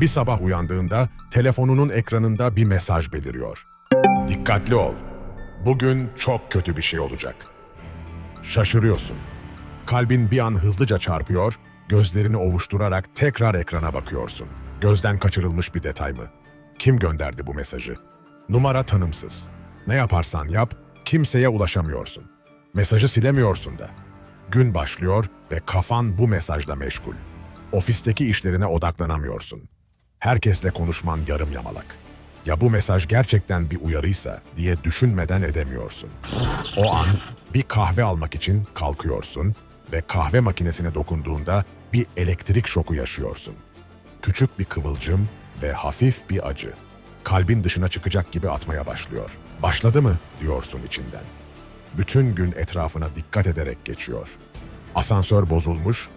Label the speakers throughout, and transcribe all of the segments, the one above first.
Speaker 1: Bir sabah uyandığında telefonunun ekranında bir mesaj beliriyor. Dikkatli ol. Bugün çok kötü bir şey olacak. Şaşırıyorsun. Kalbin bir an hızlıca çarpıyor, gözlerini ovuşturarak tekrar ekrana bakıyorsun. Gözden kaçırılmış bir detay mı? Kim gönderdi bu mesajı? Numara tanımsız. Ne yaparsan yap, kimseye ulaşamıyorsun. Mesajı silemiyorsun da. Gün başlıyor ve kafan bu mesajla meşgul. Ofisteki işlerine odaklanamıyorsun. Herkesle konuşman yarım yamalak. Ya bu mesaj gerçekten bir uyarıysa diye düşünmeden edemiyorsun. O an bir kahve almak için kalkıyorsun ve kahve makinesine dokunduğunda bir elektrik şoku yaşıyorsun. Küçük bir kıvılcım ve hafif bir acı. Kalbin dışına çıkacak gibi atmaya başlıyor. Başladı mı diyorsun içinden. Bütün gün etrafına dikkat ederek geçiyor. Asansör bozulmuş,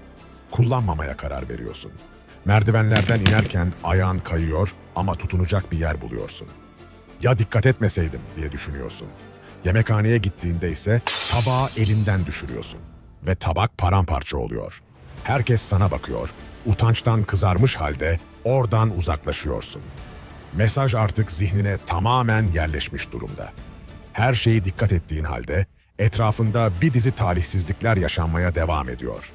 Speaker 1: kullanmamaya karar veriyorsun. Merdivenlerden inerken ayağın kayıyor ama tutunacak bir yer buluyorsun. Ya dikkat etmeseydim diye düşünüyorsun. Yemekhaneye gittiğinde ise tabağı elinden düşürüyorsun ve tabak paramparça oluyor. Herkes sana bakıyor. Utançtan kızarmış halde oradan uzaklaşıyorsun. Mesaj artık zihnine tamamen yerleşmiş durumda. Her şeyi dikkat ettiğin halde etrafında bir dizi talihsizlikler yaşanmaya devam ediyor.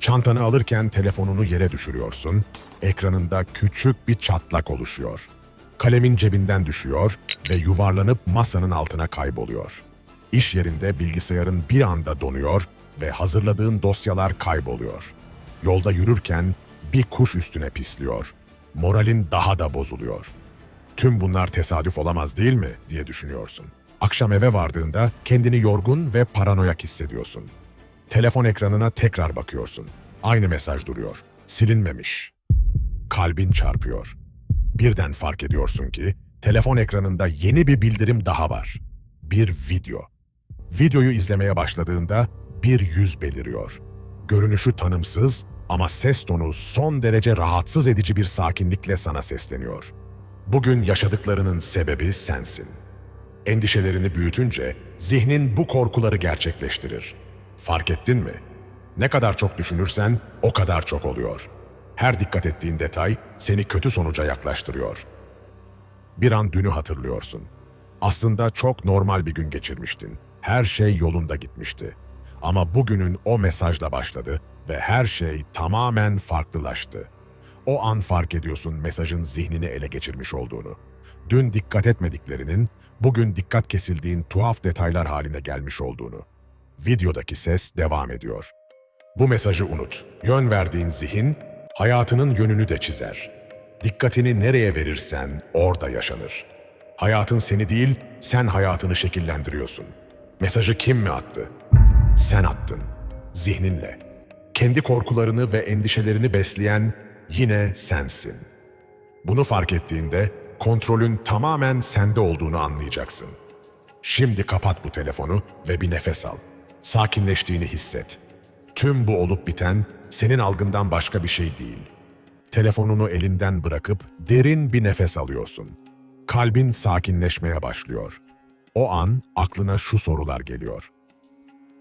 Speaker 1: Çantanı alırken telefonunu yere düşürüyorsun, ekranında küçük bir çatlak oluşuyor. Kalemin cebinden düşüyor ve yuvarlanıp masanın altına kayboluyor. İş yerinde bilgisayarın bir anda donuyor ve hazırladığın dosyalar kayboluyor. Yolda yürürken bir kuş üstüne pisliyor. Moralin daha da bozuluyor. Tüm bunlar tesadüf olamaz değil mi diye düşünüyorsun. Akşam eve vardığında kendini yorgun ve paranoyak hissediyorsun. Telefon ekranına tekrar bakıyorsun. Aynı mesaj duruyor. Silinmemiş. Kalbin çarpıyor. Birden fark ediyorsun ki telefon ekranında yeni bir bildirim daha var. Bir video. Videoyu izlemeye başladığında bir yüz beliriyor. Görünüşü tanımsız ama ses tonu son derece rahatsız edici bir sakinlikle sana sesleniyor. Bugün yaşadıklarının sebebi sensin. Endişelerini büyütünce zihnin bu korkuları gerçekleştirir. Fark ettin mi? Ne kadar çok düşünürsen o kadar çok oluyor. Her dikkat ettiğin detay seni kötü sonuca yaklaştırıyor. Bir an dünü hatırlıyorsun. Aslında çok normal bir gün geçirmiştin. Her şey yolunda gitmişti. Ama bugünün o mesajla başladı ve her şey tamamen farklılaştı. O an fark ediyorsun mesajın zihnini ele geçirmiş olduğunu. Dün dikkat etmediklerinin, bugün dikkat kesildiğin tuhaf detaylar haline gelmiş olduğunu. Videodaki ses devam ediyor. Bu mesajı unut. Yön verdiğin zihin, hayatının yönünü de çizer. Dikkatini nereye verirsen orada yaşanır. Hayatın seni değil, sen hayatını şekillendiriyorsun. Mesajı kim mi attı? Sen attın. Zihninle. Kendi korkularını ve endişelerini besleyen yine sensin. Bunu fark ettiğinde kontrolün tamamen sende olduğunu anlayacaksın. Şimdi kapat bu telefonu ve bir nefes al. Sakinleştiğini hisset. Tüm bu olup biten senin algından başka bir şey değil. Telefonunu elinden bırakıp derin bir nefes alıyorsun. Kalbin sakinleşmeye başlıyor. O an aklına şu sorular geliyor.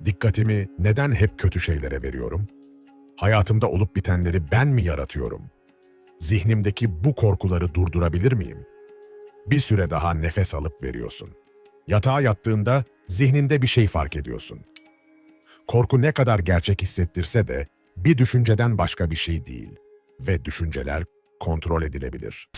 Speaker 1: Dikkatimi neden hep kötü şeylere veriyorum? Hayatımda olup bitenleri ben mi yaratıyorum? Zihnimdeki bu korkuları durdurabilir miyim? Bir süre daha nefes alıp veriyorsun. Yatağa yattığında zihninde bir şey fark ediyorsun. Korku ne kadar gerçek hissettirse de bir düşünceden başka bir şey değil ve düşünceler kontrol edilebilir.